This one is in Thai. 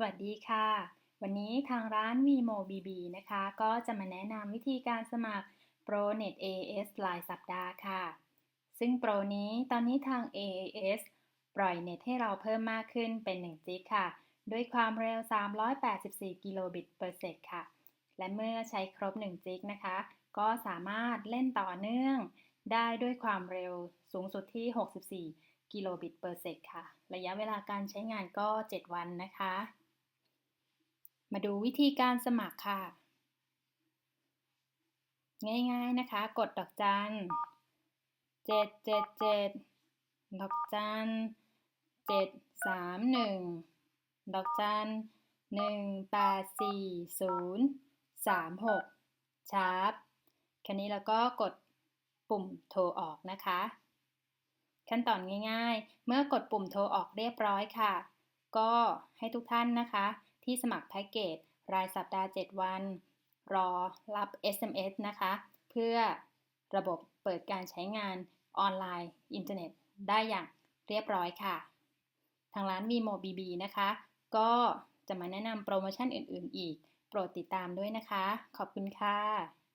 สวัสดีค่ะ วันนี้ทางร้าน Vimo BB นะคะ ก็จะมาแนะนำวิธีการสมัคร ProNet AAS รายสัปดาห์ค่ะ ซึ่งโปรนี้ตอนนี้ทาง AAS ปล่อยเน็ตให้เราเพิ่มมากขึ้นเป็น 1 จิกค่ะ ด้วยความเร็ว 384 กิโลบิตเปอร์เซกค่ะ และเมื่อใช้ครบ 1 จิกนะคะ ก็สามารถเล่นต่อเนื่อง ได้ด้วยความเร็วสูงสุดที่ 64 กิโลบิตเปอร์เซกค่ะ ระยะเวลาการใช้งานก็ 7 วันนะคะ มาดูวิธีการสมัครค่ะ ง่ายๆนะคะ กดดอกจัน777ดอกจัน731ดอกจัน1840 36ชาร์ปคันนี้แล้วก็กดปุ่มโทรออกนะคะ ขั้นตอนง่ายๆ เมื่อกดปุ่มโทรออกเรียบร้อยค่ะ ก็ให้ทุกท่านนะคะ ที่สมัครแพ็กเกจรายสัปดาห์ 7 วัน รอรับ SMS นะคะ เพื่อระบบเปิดการใช้งานออนไลน์อินเทอร์เน็ตได้อย่างเรียบร้อยค่ะ ทางร้าน Vimo BB นะคะ ก็จะมาแนะนำโปรโมชั่นอื่น ๆ อีก โปรดติดตามด้วยนะคะ ขอบคุณค่ะ